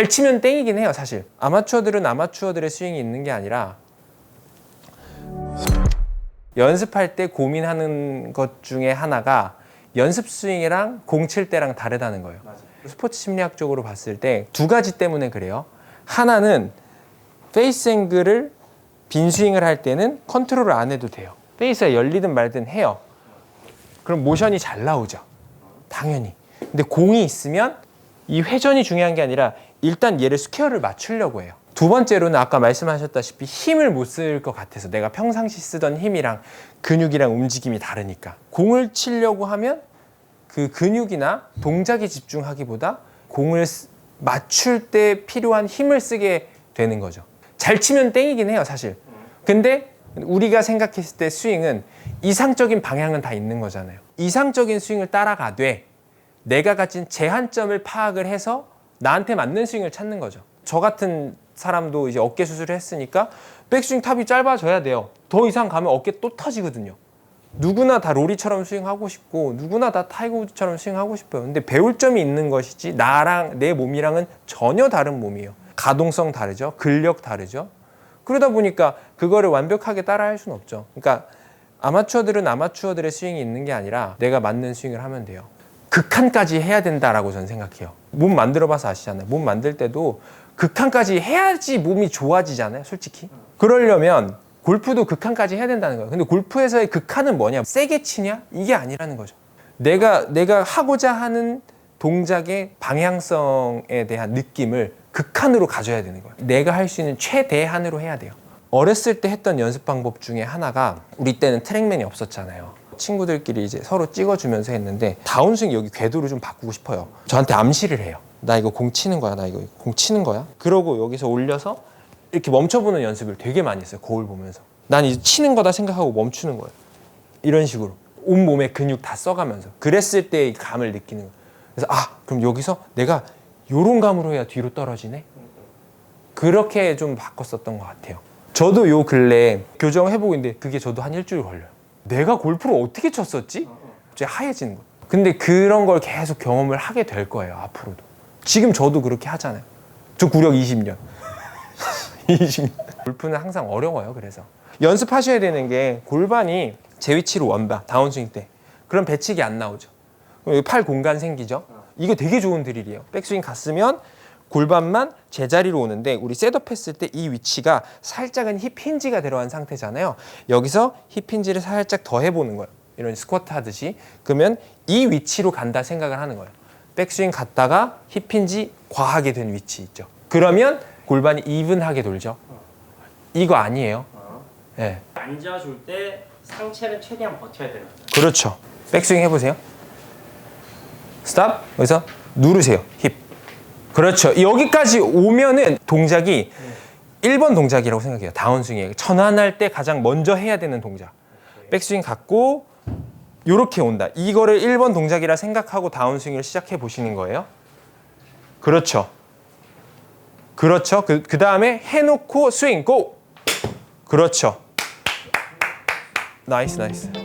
잘 치면 땡이긴 해요, 사실. 아마추어들은 아마추어들의 스윙이 있는 게 아니라 연습할 때 고민하는 것 중에 하나가 연습 스윙이랑 공 칠 때랑 다르다는 거예요. 스포츠 심리학적으로 봤을 때 두 가지 때문에 그래요. 하나는 페이스 앵글을 빈 스윙을 할 때는 컨트롤을 안 해도 돼요. 페이스가 열리든 말든 해요. 그럼 모션이 잘 나오죠. 당연히. 근데 공이 있으면 이 회전이 중요한 게 아니라 일단 얘를 스퀘어를 맞추려고 해요. 두 번째로는 아까 말씀하셨다시피 힘을 못 쓸 것 같아서 내가 평상시 쓰던 힘이랑 근육이랑 움직임이 다르니까 공을 치려고 하면 그 근육이나 동작에 집중하기보다 공을 쓰- 맞출 때 필요한 힘을 쓰게 되는 거죠. 잘 치면 땡이긴 해요, 사실. 근데 우리가 생각했을 때 스윙은 이상적인 방향은 다 있는 거잖아요. 이상적인 스윙을 따라가되 내가 가진 제한점을 파악을 해서 나한테 맞는 스윙을 찾는 거죠. 저 같은 사람도 이제 어깨 수술을 했으니까 백스윙 탑이 짧아져야 돼요. 더 이상 가면 어깨 또 터지거든요. 누구나 다 로리처럼 스윙하고 싶고 누구나 다 타이거 우즈처럼 스윙하고 싶어요. 근데 배울 점이 있는 것이지 나랑 내 몸이랑은 전혀 다른 몸이에요. 가동성 다르죠. 근력 다르죠. 그러다 보니까 그거를 완벽하게 따라할 수는 없죠. 그러니까 아마추어들은 아마추어들의 스윙이 있는 게 아니라 내가 맞는 스윙을 하면 돼요. 극한까지 해야 된다라고 저는 생각해요. 몸 만들어 봐서 아시잖아요. 몸 만들 때도 극한까지 해야지 몸이 좋아지잖아요, 솔직히. 그러려면 골프도 극한까지 해야 된다는 거예요. 근데 골프에서의 극한은 뭐냐? 세게 치냐? 이게 아니라는 거죠. 내가 내가 하고자 하는 동작의 방향성에 대한 느낌을 극한으로 가져야 되는 거예요. 내가 할 수 있는 최대한으로 해야 돼요. 어렸을 때 했던 연습 방법 중에 하나가 우리 때는 트랙맨이 없었잖아요. 친구들끼리 이제 서로 찍어주면서 했는데 다운스윙 여기 궤도를 좀 바꾸고 싶어요. 저한테 암시를 해요. 나 이거 공 치는 거야. 나 이거 공 치는 거야. 그러고 여기서 올려서 이렇게 멈춰보는 연습을 되게 많이 했어요. 거울 보면서. 난 이제 치는 거다 생각하고 멈추는 거예요. 이런 식으로 온 몸에 근육 다 써가면서 그랬을 때의 감을 느끼는 거예요. 그래서 아 그럼 여기서 내가 요런 감으로 해야 뒤로 떨어지네. 그렇게 좀 바꿨었던 것 같아요. 저도 요 근래 교정해보고 있는데 그게 저도 한 일주일 걸려요. 내가 골프를 어떻게 쳤었지? 갑자기 하얘지는 거예요. 근데 그런 걸 계속 경험을 하게 될 거예요, 앞으로도. 지금 저도 그렇게 하잖아요. 저 구력 20년. 20년. 골프는 항상 어려워요, 그래서. 연습하셔야 되는 게 골반이 제 위치로 원바, 다운스윙 때. 그럼 배치기 안 나오죠. 팔 공간 생기죠. 이거 되게 좋은 드릴이에요. 백스윙 갔으면 골반만 제자리로 오는데 우리 셋업 했을 때 이 위치가 살짝은 힙 힌지가 들어간 상태잖아요. 여기서 힙 힌지를 살짝 더 해보는 거예요. 이런 스쿼트 하듯이. 그러면 이 위치로 간다 생각을 하는 거예요. 백스윙 갔다가 힙 힌지 과하게 된 위치 있죠. 그러면 골반이 이분하게 돌죠. 이거 아니에요. 예. 앉아줄 때 상체는 최대한 버텨야 되는 거죠. 그렇죠. 백스윙 해보세요. 스탑. 여기서 누르세요. 힙. 그렇죠. 여기까지 오면은 동작이 1번 동작이라고 생각해요. 다운스윙에. 전환할 때 가장 먼저 해야 되는 동작. 백스윙 갖고 요렇게 온다. 이거를 1번 동작이라 생각하고 다운스윙을 시작해 보시는 거예요. 그렇죠. 그렇죠. 그, 그 다음에 해놓고 스윙 고! 그렇죠. 나이스 나이스.